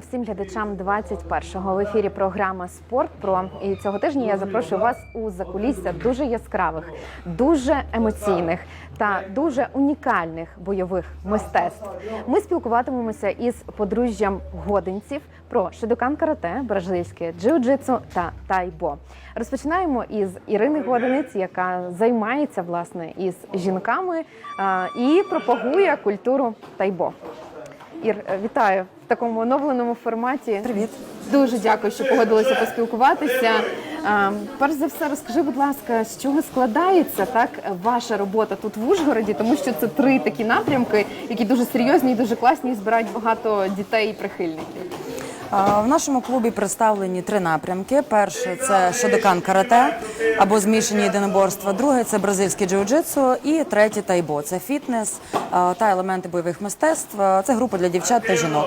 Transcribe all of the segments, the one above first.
всім глядачам 21-го в ефірі програма Спорт Про. І цього тижня я запрошую вас у закулісся дуже яскравих, дуже емоційних та дуже унікальних бойових мистецтв. Ми спілкуватимемося із подружжям годинців про шедокан карате, бразильське джиу-джитсу та тайбо. Розпочинаємо із Ірини Годинець, яка займається власне із жінками і пропагує культуру тайбо. Ір, вітаю в такому оновленому форматі. Привіт. Дуже дякую, що погодилися поспілкуватися. Перш за все, розкажи, будь ласка, з чого складається так ваша робота тут в Ужгороді, тому що це три такі напрямки, які дуже серйозні і дуже класні, і збирають багато дітей і прихильників. В нашому клубі представлені три напрямки: перший це шодокан карате або змішані єдиноборства, другий це бразильське джиу-джитсу і третій тайбо. Це фітнес та елементи бойових мистецтв. Це група для дівчат та жінок.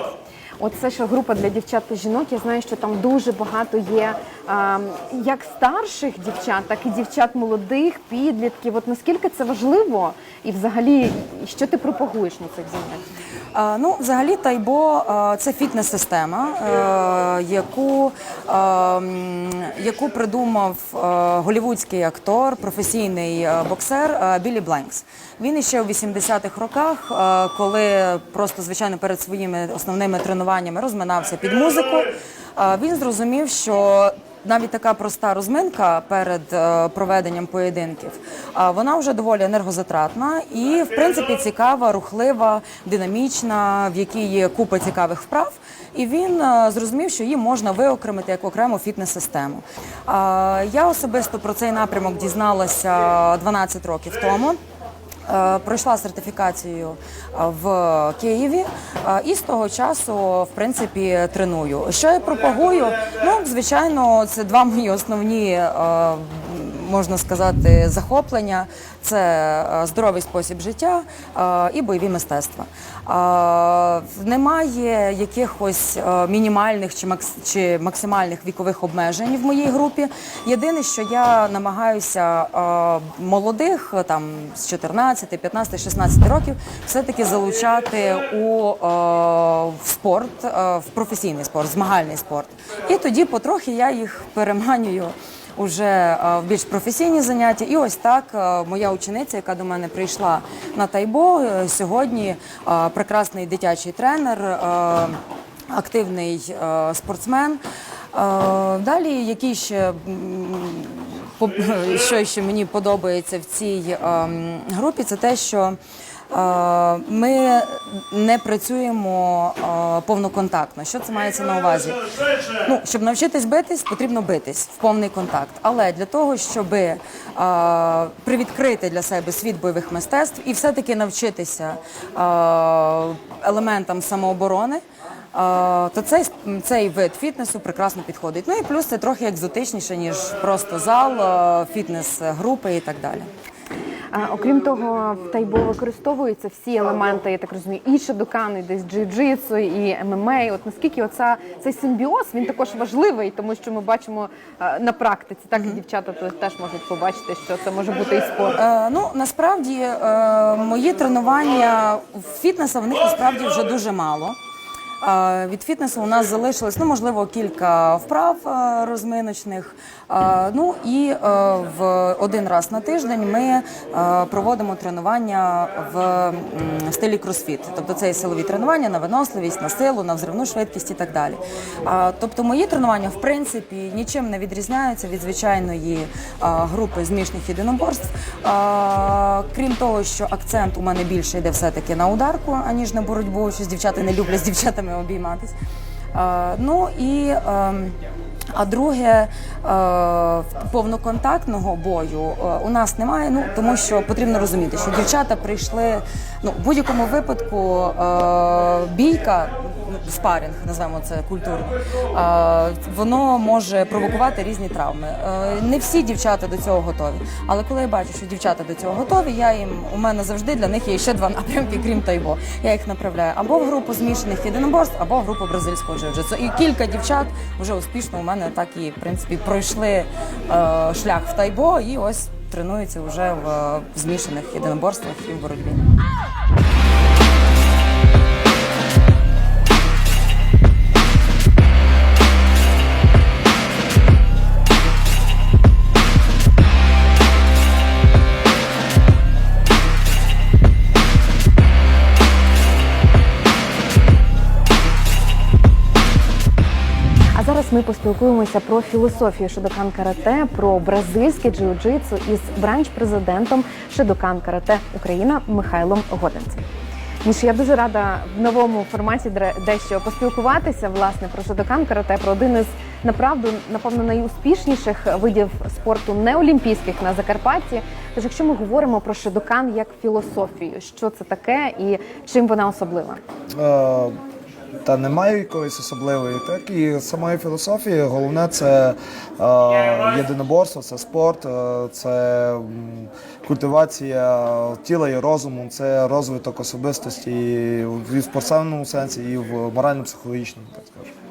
Оце що група для дівчат та жінок. Я знаю, що там дуже багато є а, як старших дівчат, так і дівчат молодих, підлітків. От наскільки це важливо, і взагалі, що ти пропагуєш на цих заняттях? Ну, взагалі, тайбо це фітнес-система, е, яку, яку придумав е, голівудський актор, професійний е, боксер Біллі Бленкс. Він іще у 80-х роках, коли просто звичайно перед своїми основними тренуваннями розминався під музику. Він зрозумів, що навіть така проста розминка перед е, проведенням поєдинків, вона вже доволі енергозатратна і, в принципі, цікава, рухлива, динамічна, в якій є купа цікавих вправ. І він е, зрозумів, що її можна виокремити як окрему фітнес-систему. Я особисто про цей напрямок дізналася 12 років тому. Е, Пройшла сертифікацію е, в Києві е, і з того часу, в принципі, треную. Що я пропагую? Ну, звичайно, це два мої основні, можна сказати, захоплення: це е, здоровий спосіб життя е, і бойові мистецтва. Е, Немає якихось мінімальних чи макс- чи максимальних вікових обмежень в моїй групі. Єдине, що я намагаюся молодих там з 14, 15, 16 років все-таки залучати у в спорт, в професійний спорт, змагальний спорт. І тоді потрохи я їх переманюю. Уже е, в більш професійні заняття, і ось так е, моя учениця, яка до мене прийшла на тайбо, е, сьогодні е, прекрасний дитячий тренер, е, активний е, спортсмен. Е, Далі, який ще що ще мені подобається в цій ем, групі, це те, що е, ми не працюємо повноконтактно. Що це мається на увазі? Ну, щоб навчитись битись, потрібно битись в повний контакт. Але для того, щоб привідкрити для себе світ бойових мистецтв і все-таки навчитися елементам самооборони. То цей цей вид фітнесу прекрасно підходить. Ну і плюс це трохи екзотичніше ніж просто зал, фітнес-групи і так далі. Окрім того, в тайбо використовуються всі елементи, я так розумію, і шедокан, десь джиу-джитсу, і ММА. От наскільки оця цей симбіоз він також важливий, тому що ми бачимо на практиці, так і дівчата то теж можуть побачити, що це може бути і спорт. Е, ну насправді е, мої тренування в фітнесу в них насправді вже дуже мало. Від фітнесу у нас залишилось ну можливо кілька вправ е, розминочних. Ну і е, в один раз на тиждень ми е, проводимо тренування в стилі кросфіт. Тобто це і силові тренування на виносливість, на силу, на взривну швидкість і так далі. Тобто мої тренування в принципі нічим не відрізняються від звичайної групи змішних єдиноборств. Крім того, що акцент у мене більше йде все-таки на ударку, аніж на боротьбу, що дівчата не люблять з дівчатами обійматись. А, Ну і ем, а друге, е, повноконтактного бою е, у нас немає. Ну тому що потрібно розуміти, що дівчата прийшли. Ну в будь-якому випадку е, бійка, спарінг, називаємо це культурно. Воно може провокувати різні травми. Е, Не всі дівчата до цього готові. Але коли я бачу, що дівчата до цього готові, я їм у мене завжди для них є ще два напрямки, крім тайбо. Я їх направляю або в групу змішаних єдиноборств, або в групу бразильського джиу-джитсу. І кілька дівчат вже успішно у мене так і в принципі пройшли е, шлях в тайбо, і ось тренуються вже в змішаних єдиноборствах і в боротьбі. Поспілкуємося про філософію Шидокан Карате, про бразильське джиу-джитсу із бранч-президентом Шидокан Карате Україна Михайлом Годенцем. Міш, я дуже рада в новому форматі дещо поспілкуватися власне про Шидокан Карате, про один із направду, напевно, найуспішніших видів спорту неолімпійських на Закарпатті. Тож, якщо ми говоримо про Шидокан як філософію, що це таке і чим вона особлива? Та немає якоїсь особливої, так і самої філософії. Головне це е, єдиноборство, це спорт, е, це культивація тіла і розуму, це розвиток особистості і в спортивному сенсі, і в морально-психологічному, так скажемо.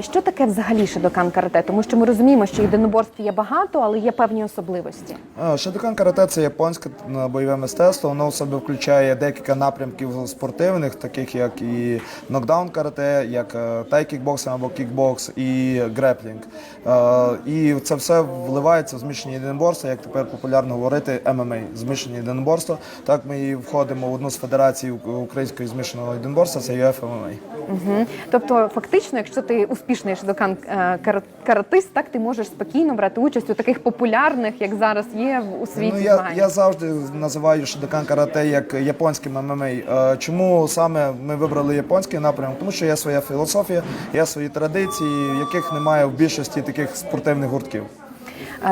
Що таке взагалі шидокан карате? Тому що ми розуміємо, що єдиноборств є багато, але є певні особливості. Шидокан карате це японське бойове мистецтво. Воно в себе включає декілька напрямків спортивних, таких як і нокдаун карате, як е, тайкікбоксинг або кікбокс і греплінг. Е, І це все вливається в змішані єдиноборства, як тепер популярно говорити ММА, змішані єдиноборства. Так ми і входимо в одну з федерацій української змішаного єдиноборства, це UFMMA. Угу. Тобто, фактично, якщо ти успішний шидокан е, каратист, так ти можеш спокійно брати участь у таких популярних, як зараз є у світі Ну, я, я завжди називаю Шидокан карате як японським ММА. Е, Чому саме ми вибрали японський напрямок? Тому що є своя філософія, є свої традиції, яких немає в більшості таких спортивних гуртків.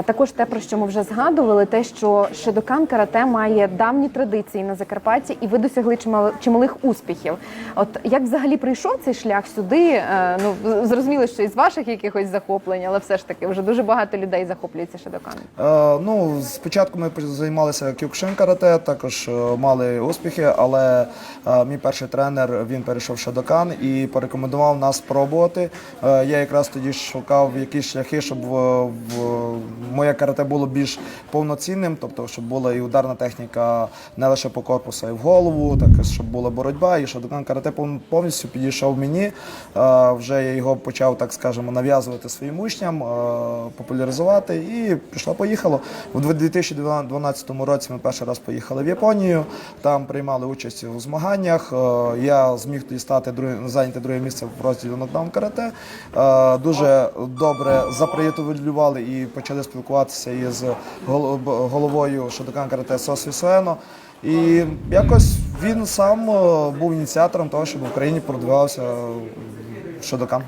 Також те, про що ми вже згадували, те, що шидокан карате має давні традиції на Закарпатті, і ви досягли чималих успіхів. От як взагалі прийшов цей шлях сюди? Е, Ну зрозуміло, що із ваших якихось захоплень, але все ж таки вже дуже багато людей захоплюється шидоканом. Е, ну, спочатку ми займалися кюкшин карате, також е, мали успіхи, але е, мій перший тренер він перейшов в Шадокан і порекомендував нас спробувати. Е, я якраз тоді шукав якісь шляхи, щоб в, в моє карате було більш повноцінним, тобто щоб була і ударна техніка не лише по корпусу, а й в голову, також щоб була боротьба. І Шадокан карате повністю підійшов мені. Вже я його почав, так скажемо, нав'язувати своїм учням, популяризувати і пішло поїхало. У 2012 році ми перший раз поїхали в Японію. Там приймали участь у змаганнях. Я зміг тоді стати зайняти друге місце в розділі нокдаун карате. Дуже добре заприятелювали і почали спілкуватися із головою Шодокан карате Суено. І якось він сам е, був ініціатором того, щоб в Україні продавався Шодокан.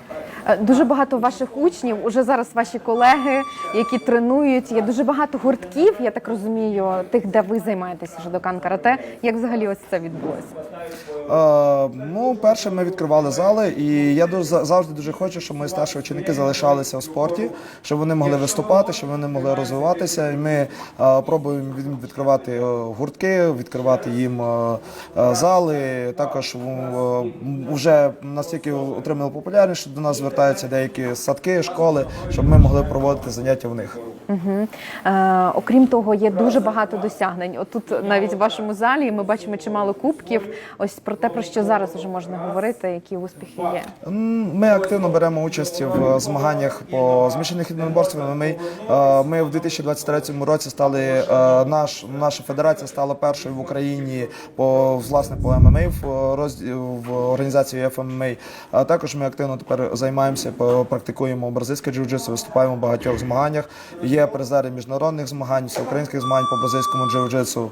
Е, Дуже багато ваших учнів, уже зараз ваші колеги, які тренують. Є дуже багато гуртків, я так розумію, тих, де ви займаєтеся жидокан карате. Як взагалі ось це відбулося? Е, ну, перше, ми відкривали зали, і я дуже завжди дуже хочу, щоб мої старші ученики залишалися в спорті, щоб вони могли виступати, щоб вони могли розвиватися. І ми е, пробуємо відкривати е, гуртки, відкривати їм е, е, зали. Також вже настільки отримали популярність, що до нас звертаються деякі садки, школи, щоб ми могли проводити заняття в них. Угу. Е, окрім того, є дуже багато досягнень. От тут навіть в вашому залі ми бачимо чимало кубків. Ось про те, про що зараз вже можна говорити, які успіхи є. Ми активно беремо участь в змаганнях по змішаних єдиноборствах. Ми, е, ми в 2023 році стали е, наш наша федерація стала першою в Україні по власне по ММА в розділ в організації FMMA. А також ми активно тепер займаємося, практикуємо бразильське джиу-джитсу, виступаємо в багатьох змаганнях. Є призери міжнародних змагань, всеукраїнських змагань по бразильському джиу-джитсу.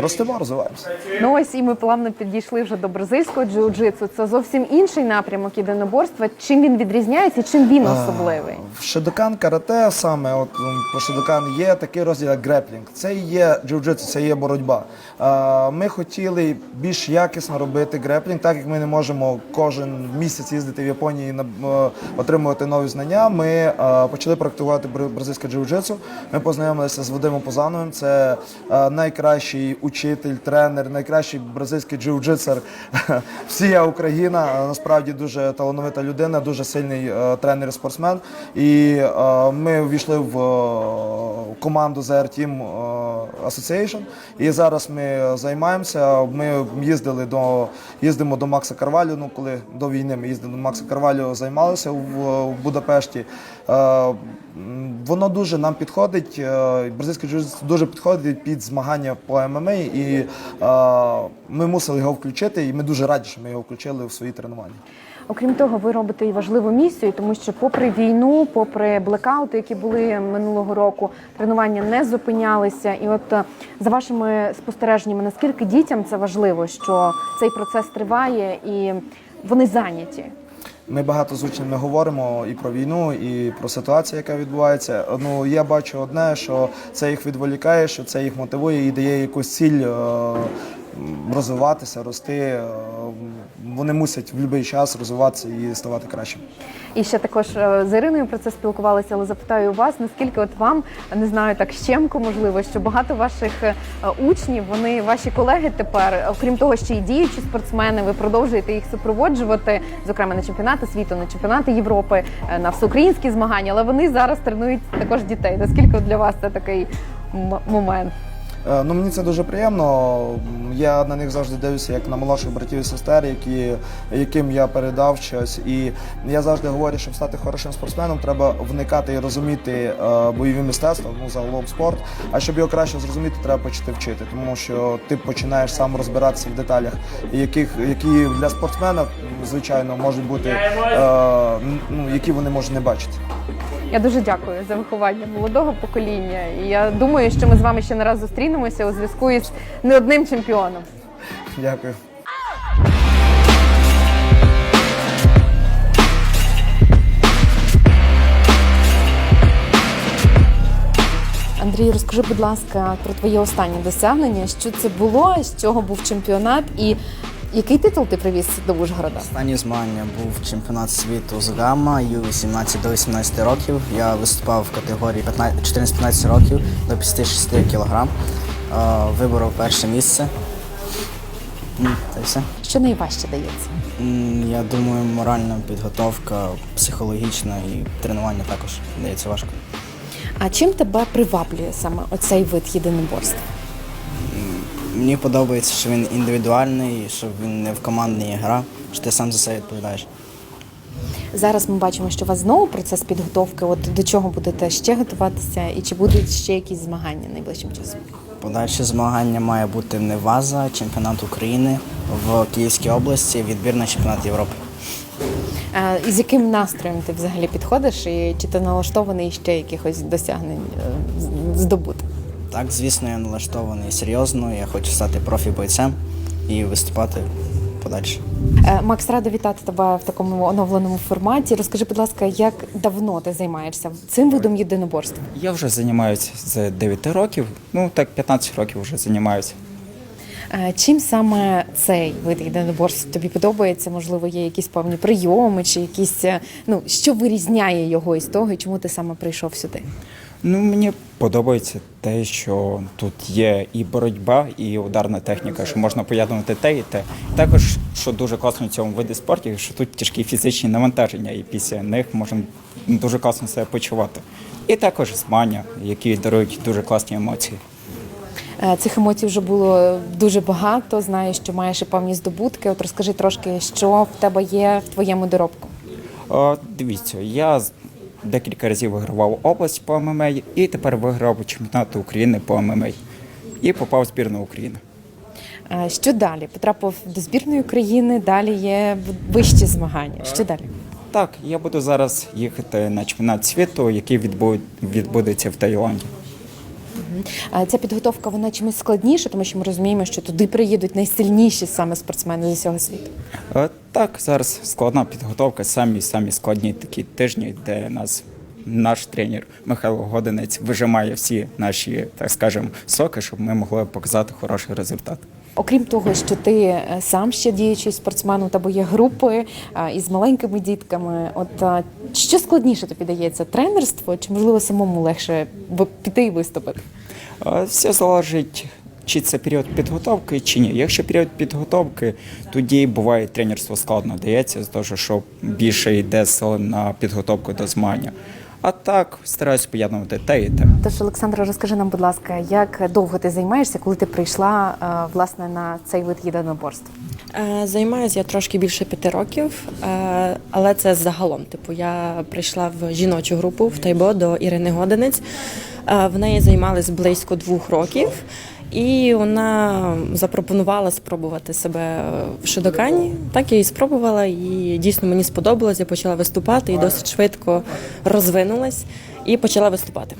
Ростемо, розвиваємося. Ну ось і ми плавно підійшли вже до бразильського джиу-джитсу. Це зовсім інший напрямок єдиноборства. Чим він відрізняється? і Чим він особливий? В Шидокан карате саме, от по Шидокан є такий розділ як греплінг. Це і є джиу-джитсу, це і є боротьба. Е, Ми хотіли більш якісно робити греплінг, так як ми не можемо кожен місяць їздити в Японію і е, отримувати нові знання. Ми е, почали практикувати бра- бразильське джиу-джитсу. Ми познайомилися з Вадимом Позановим. Це е, найкращий учитель, тренер, найкращий бразильський джиу-джитсер. Всія Україна Е, насправді дуже талановита людина, дуже сильний е, тренер і спортсмен. І ми ввійшли в команду ZR Team Association. І зараз ми займаємося. Ми їздили до їздимо до Макса Карвалю. Ну коли до війни ми їздили до Макса Карвалю, займалися в Будапешті. Е, Воно дуже нам підходить. е, Бразильське джиу дуже підходить під змагання по ММА, і е, ми мусили його включити. І ми дуже раді, що ми його включили в свої тренування. Окрім того, ви робите і важливу місію, тому що, попри війну, попри блекаути, які були минулого року, тренування не зупинялися. І от за вашими спостереженнями, наскільки дітям це важливо, що цей процес триває і вони зайняті? Ми багато з учнями говоримо і про війну, і про ситуацію, яка відбувається. Ну я бачу одне, що це їх відволікає, що це їх мотивує і дає якусь ціль е, розвиватися, рости. Е, Вони мусять в будь-який час розвиватися і ставати кращим. І ще також е, з Іриною про це спілкувалися, але запитаю у вас, наскільки от вам не знаю, так щемко можливо, що багато ваших е, учнів, вони ваші колеги тепер, окрім того, що і діючі спортсмени, ви продовжуєте їх супроводжувати, зокрема на чемпіонати світу, на чемпіонати Європи, на всеукраїнські змагання, але вони зараз тренують також дітей. Наскільки для вас це такий момент? Е, Ну мені це дуже приємно. Я на них завжди дивлюся як на молодших братів і сестер, які, яким я передав щось. І я завжди говорю, щоб стати хорошим спортсменом, треба вникати і розуміти е, бойові мистецтва, ну загалом спорт. А щоб його краще зрозуміти, треба почати вчити, тому що ти починаєш сам розбиратися в деталях, яких які для спортсмена, звичайно, можуть бути е, ну які вони можуть не бачити. Я дуже дякую за виховання молодого покоління. І я думаю, що ми з вами ще не раз зустрінемося у зв'язку із не одним чемпіоном. Дякую. Андрій, розкажи, будь ласка, про твоє останнє досягнення. Що це було, з чого був чемпіонат, і який титул ти привіз до Ужгорода? Останні змагання був чемпіонат світу з гамма Ю-18 до 18 років. Я виступав в категорії 14-15 років до 56 кг. Виборов перше місце. Та й все. Що найважче дається? Я думаю, моральна підготовка, психологічна і тренування також дається важко. А чим тебе приваблює саме оцей вид єдиноборства? Мені подобається, що він індивідуальний, що він не в командній гра, що ти сам за себе відповідаєш. Зараз ми бачимо, що у вас знову процес підготовки. От до чого будете ще готуватися, і чи будуть ще якісь змагання найближчим часом? Подальше змагання має бути не ваза, чемпіонат України в Київській області, відбір на чемпіонат Європи. Е, І з яким настроєм ти взагалі підходиш, і чи ти налаштований ще якихось досягнень е, здобути? Так, звісно, я налаштований серйозно. Я хочу стати профі-бойцем і виступати подальше. Е, Макс, рада вітати тебе в такому оновленому форматі. Розкажи, будь ласка, як давно ти займаєшся цим видом єдиноборства? Я вже займаюся з 9 років, ну так 15 років вже займаюся. Е, Чим саме цей вид єдиноборств тобі подобається? Можливо, є якісь певні прийоми, чи якісь е, ну що вирізняє його із того, і чому ти саме прийшов сюди? Ну, мені подобається те, що тут є і боротьба, і ударна техніка, що можна поєднувати те і те. Також, що дуже класно в цьому виді спорту, що тут тяжкі фізичні навантаження, і після них можна дуже класно себе почувати. І також змагання, які дарують дуже класні емоції. Е, Цих емоцій вже було дуже багато. Знаю, що маєш і певні здобутки. От розкажи трошки, що в тебе є в твоєму доробку. О, дивіться, я декілька разів вигравав область по ММА і тепер виграв чемпіонат України по ММА. І попав в збірну України. Що далі? Потрапив до збірної України. Далі є вищі змагання. Що далі? Так, я буду зараз їхати на чемпіонат світу, який відбудеться в Таїланді. Ця підготовка вона чимось складніша, тому що ми розуміємо, що туди приїдуть найсильніші саме спортсмени з усього світу. Е, Так, зараз складна підготовка, самі самі складні такі тижні, де нас наш тренер Михайло Годинець вижимає всі наші, так скажемо, соки, щоб ми могли показати хороший результат. Окрім того, що ти е, сам ще діючий спортсмен, у тебе є групи е, із маленькими дітками. От що складніше тобі дається тренерство, чи можливо самому легше піти і виступити? Все залежить, чи це період підготовки, чи ні. Якщо період підготовки, тоді буває тренерство складно дається, того, що більше йде сили на підготовку до змагання. А так стараюсь поєднувати те і те. Тож, Олександра, розкажи нам, будь ласка, як довго ти займаєшся, коли ти прийшла е, власне на цей вид єдиноборств? Е, Займаюся я трошки більше п'яти років, е, але це загалом. Типу, я прийшла в жіночу групу в Тайбо до Ірини Годинець. Е, В неї займались близько двох років. І вона запропонувала спробувати себе в Шидокані. Так я і спробувала, і дійсно мені сподобалось. Я почала виступати і досить швидко розвинулась і почала виступати.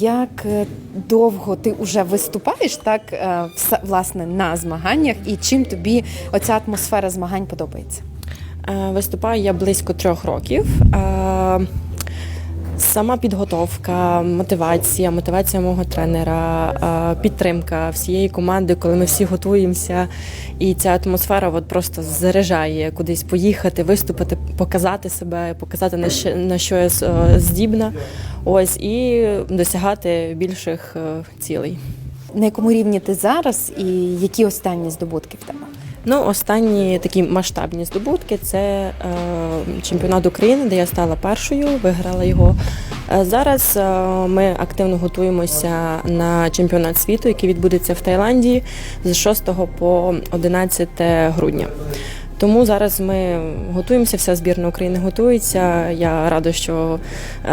Як е, довго ти вже виступаєш так е, власне на змаганнях, і чим тобі оця атмосфера змагань подобається? Е, Виступаю я близько трьох років. Сама підготовка, мотивація, мотивація мого тренера, е, підтримка всієї команди, коли ми всі готуємося, і ця атмосфера от просто заряджає кудись поїхати, виступити, показати себе, показати на що, на що я е, здібна. Ось і досягати більших е, цілей. На якому рівні ти зараз, і які останні здобутки в тебе? Ну, останні такі масштабні здобутки це е, чемпіонат України, де я стала першою, виграла його. Е, зараз е, ми активно готуємося на чемпіонат світу, який відбудеться в Таїланді з 6 по 11 грудня. Тому зараз ми готуємося, вся збірна України готується. Я рада, що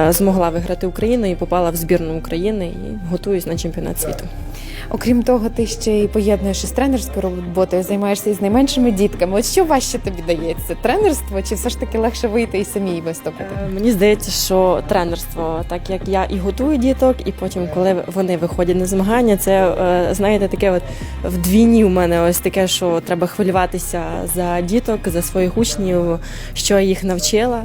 е, змогла виграти Україну і попала в збірну України і готуюсь на чемпіонат світу. Окрім того, ти ще й поєднуєш із тренерською роботою, займаєшся із найменшими дітками. От що важче тобі дається? Тренерство чи все ж таки легше вийти і самій виступити? Е, Мені здається, що тренерство, так як я і готую діток, і потім, коли вони виходять на змагання, це е, знаєте, таке от вдвійні у мене ось таке, що треба хвилюватися за діток, за своїх учнів, що я їх навчила.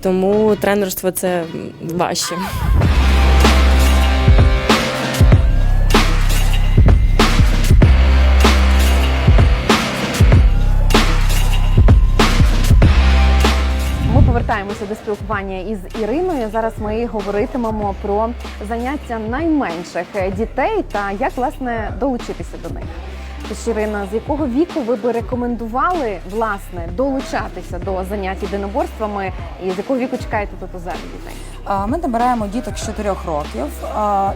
Тому тренерство це важче. Повертаємося до спілкування із Іриною. Зараз ми говоритимемо про заняття найменших дітей та як власне долучитися до них. Тож, Ірина, з якого віку ви би рекомендували власне долучатися до занять єдиноборствами, і з якого віку чекаєте тут у залі дітей? Ми набираємо діток з 4 років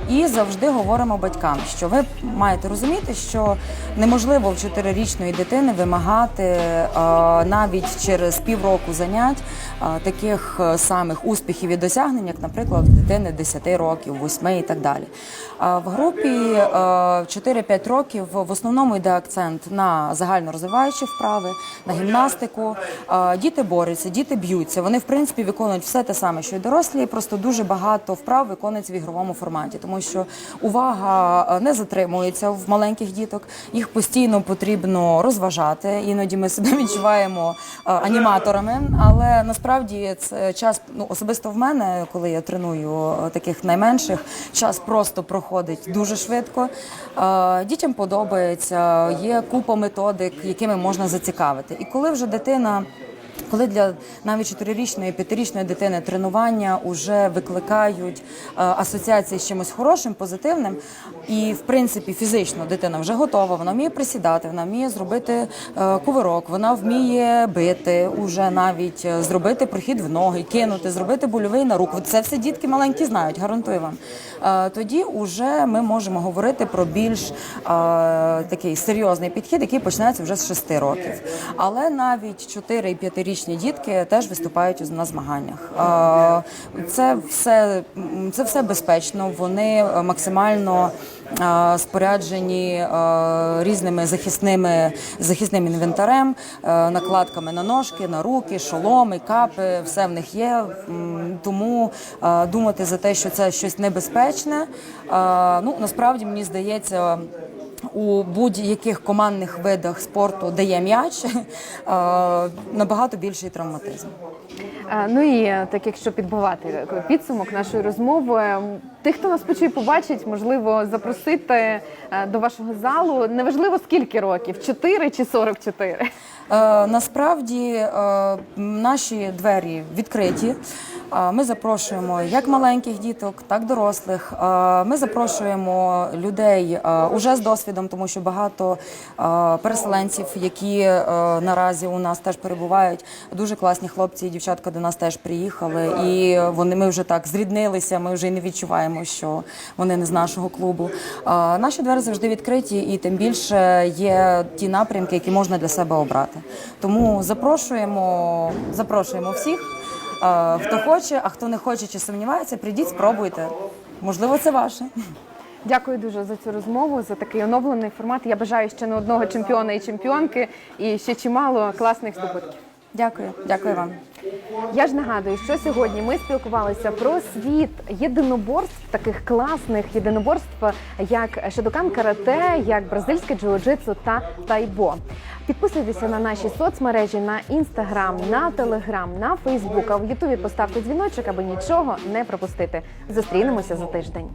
і завжди говоримо батькам, що ви маєте розуміти, що неможливо в 4-річної дитини вимагати навіть через півроку занять таких е, самих успіхів і досягнень, як, наприклад, дитини 10 років, 8 і так далі. В групі е, 4-5 років в основному йде акцент на загальнорозвиваючі вправи, на гімнастику. Е, Діти борються, діти б'ються. Вони в принципі виконують все те саме, що й дорослі, просто дуже багато вправ виконується в ігровому форматі, тому що увага е, не затримується в маленьких діток. Їх постійно потрібно розважати. Іноді ми себе відчуваємо е, аніматорами, але насправді це час ну особисто в мене, коли я треную е, таких найменших, час просто проходить дуже швидко. Е, Дітям подобається, є купа методик, якими можна зацікавити. І коли вже дитина. Коли для навіть 4-річної, 5-річної дитини тренування вже викликають е, асоціації з чимось хорошим, позитивним, і в принципі фізично дитина вже готова, вона вміє присідати, вона вміє зробити е, кувирок, вона вміє бити, уже навіть е, зробити прохід в ноги, кинути, зробити больовий на руку. Це все дітки маленькі знають, гарантую вам. Тоді вже ми можемо говорити про більш такий серйозний підхід, який починається вже з 6 років. Але навіть 4 і 5-річні дітки теж виступають на змаганнях. Це все, це все безпечно. Вони е, максимально споряджені різними захисними захисним інвентарем, е, накладками на ножки, на руки, шоломи, капи. Все в них є. Тому думати за те, що це щось небезпечне. Ну насправді мені здається. У будь-яких командних видах спорту, де є м'яч, е, набагато більший травматизм. Е, Ну і е, так, якщо підбивати підсумок нашої розмови, тих, хто нас почує, побачить, можливо, запросити е, до вашого залу. Неважливо скільки років 4 чи 44. Е, насправді е, наші двері відкриті. Е, Ми запрошуємо як маленьких діток, так дорослих. Е, Ми запрошуємо людей уже з досвідом, тому що багато переселенців, які наразі у нас теж перебувають. Дуже класні хлопці і дівчатка до нас теж приїхали, і вони ми вже так зріднилися. Ми вже й не відчуваємо, що вони не з нашого клубу. Наші двері завжди відкриті, і тим більше є ті напрямки, які можна для себе обрати. Тому запрошуємо, запрошуємо всіх. Хто хоче, а хто не хоче чи сумнівається, прийдіть, спробуйте. Можливо, це ваше. Дякую дуже за цю розмову, за такий оновлений формат. Я бажаю ще не одного чемпіона і чемпіонки, і ще чимало класних здобутків. Дякую, дякую вам. Я ж нагадую, що сьогодні ми спілкувалися про світ єдиноборств, таких класних єдиноборств, як шедокан карате, як бразильське джиу-джитсу та тайбо. Підписуйтеся на наші соцмережі на інстаграм, на телеграм, на фейсбук. А в Ютубі поставте дзвіночок, аби нічого не пропустити. Зустрінемося за тиждень.